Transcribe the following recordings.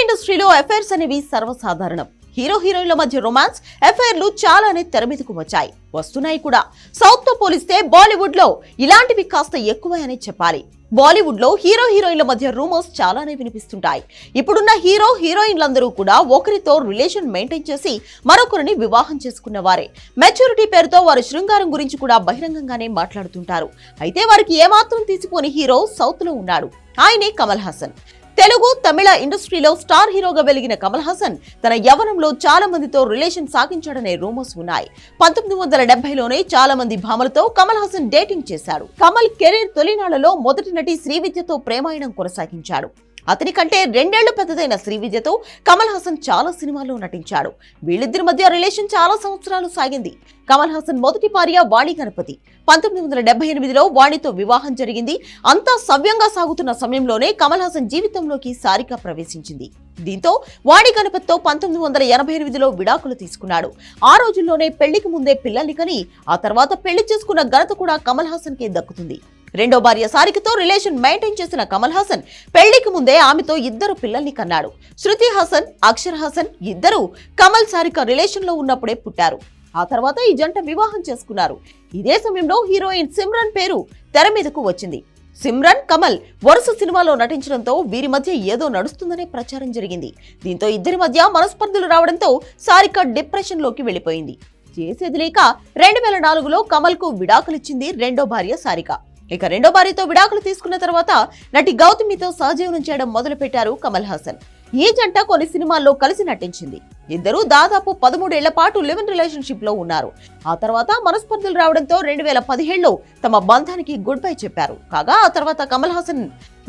ఇండస్ట్రీలో అఫైర్స్ అనేవి సర్వసాధారణం. హీరో హీరోయిన్ల మధ్య రొమాన్స్ అఫైర్లు చాలానే తెర మీదకు వచ్చాయి. వస్తున్నాయి కూడా. సౌత్తో పోలిస్తే బాలీవుడ్లో ఇలాంటివి కాస్త ఎక్కువనే చెప్పాలి. బాలీవుడ్లో హీరో హీరోయిన్ల మధ్య రూమర్స్ చాలానే వినిపిస్తుంటాయి. ఇప్పుడున్న హీరో హీరోయిన్లందరూ కూడా ఒకరితో రిలేషన్ మెయింటైన్ చేసి మరొకరిని వివాహం చేసుకున్న వారే మెచ్యూరిటీ పేరుతో వారు శృంగారం గురించి కూడా బహిరంగంగానే మాట్లాడుతుంటారు. అయితే వారికి ఏమాత్రం తీసిపోని హీరో సౌత్లో ఉన్నాడు. ఆయనే కమల్ హాసన్. తెలుగు తమిళ ఇండస్ట్రీలో స్టార్ హీరోగా వెలిగిన కమల్ హాసన్ తన యవ్వనంలో చాలా మందితో రిలేషన్ సాగించాడనే రూమర్స్ ఉన్నాయి. పంతొమ్మిది వందల డెబ్బైలోనే చాలా మంది భామలతో కమల్ హాసన్ డేటింగ్ చేశాడు. కమల్ కెరీర్ తొలినాళ్ళలో మొదటి నటి శ్రీవిద్యతో ప్రేమాయణం కొనసాగించాడు. అతని కంటే రెండేళ్ళు పెద్దదైన శ్రీవిద్యతో కమల్ హాసన్ చాలా సినిమాల్లో నటించాడు. వీళ్ళిద్దరి మధ్య రిలేషన్ చాలా సంవత్సరాలు సాగింది. కమల్ హాసన్ మొదటి భార్య వాణి గణపతి. పంతొమ్మిది వందల డెబ్బై ఎనిమిదిలో వాణితో వివాహం జరిగింది. అంతా సవ్యంగా సాగుతున్న సమయంలోనే కమల్ హాసన్ జీవితంలోకి సారిక ప్రవేశించింది. దీంతో వాణి గణపతితో పంతొమ్మిది వందల ఎనభై ఎనిమిదిలో విడాకులు తీసుకున్నాడు. ఆ రోజుల్లోనే పెళ్ళికి ముందే పిల్లల్ని కని ఆ తర్వాత పెళ్ళి చేసుకున్న ఘనత కూడా కమల్ హాసన్ కే దక్కుతుంది. రెండో భార్య సారికతో రిలేషన్ మెయింటైన్ చేసిన కమల్ హాసన్ పెళ్ళికి ముందే ఆమెతో ఇద్దరు పిల్లల్ని కన్నాడు. శృతి హాసన్ అక్షర్ హాసన్ ఇద్దరు కమల్ సారిక రిలేషన్లో ఉన్నప్పుడే పుట్టారు. ఆ తర్వాత ఈ జంట వివాహం చేసుకున్నారు. ఇదే సమయంలో హీరోయిన్ సిమ్రన్ పేరు తెర మీదకు వచ్చింది. సిమ్రన్ కమల్ వరుస సినిమాలో నటించడంతో వీరి మధ్య ఏదో నడుస్తుందనే ప్రచారం జరిగింది. దీంతో ఇద్దరి మధ్య మనస్పర్ధలు రావడంతో సారిక డిప్రెషన్లోకి చేసేది లేక రెండు వేల నాలుగులో కమల్కు విడాకులిచ్చింది రెండో భార్య సారిక. ఇక రెండో భార్యతో విడాకులు తీసుకున్న తర్వాత నటి గౌతమితో సహజీవనం చేయడం మొదలుపెట్టారు కమల్ హాసన్. ఈ జంట కొన్ని సినిమాల్లో కలిసి నటించింది. ఇద్దరూ దాదాపు పదమూడేళ్ళ పాటు లివెన్ రిలేషన్షిప్లో ఉన్నారు. ఆ తర్వాత మనస్పర్ధలు రావడంతో రెండు వేల పదిహేడులో తమ బంధానికి గుడ్ బై చెప్పారు. కాగా ఆ తర్వాత కమల్ హాసన్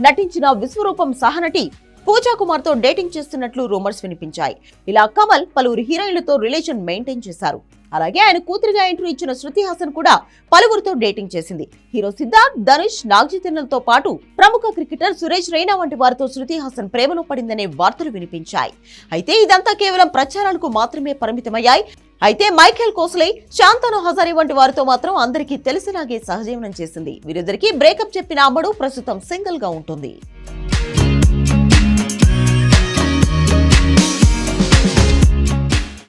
నటించిన విశ్వరూపం సహనటి పూజా కుమార్తో డేటింగ్ చేస్తున్నట్లు రూమర్స్ వినిపించాయి. ఇలా కమల్ పలువురు హీరోయిన్లతో రిలేషన్ మెయింటైన్ చేశారు. అలాగే ఆయన కూతురిగా ఎంట్రీ ఇచ్చిన శృతి హాసన్ కూడా పలువురితో డేటింగ్ చేసింది. హీరో సిద్ధార్థ్ ధనుష్ నాగజితెన్నలతో పాటు ప్రముఖ క్రికెటర్ సురేష్ రైనా వంటి వారితో శృతి హాసన్ ప్రేమలో పడిందనే వార్తలు వినిపించాయి. అయితే ఇదంతా కేవలం ప్రచారాలకు మాత్రమే పరిమితమయ్యాయి. అయితే మైఖేల్ కోస్లే శాంతను హజారి వంటి వారితో మాత్రం అందరికీ తెలిసినాగే సహజీవనం చేసింది. వీరిద్దరికీ బ్రేకప్ చెప్పిన అమ్మడు ప్రస్తుతం సింగిల్గా ఉంటుంది.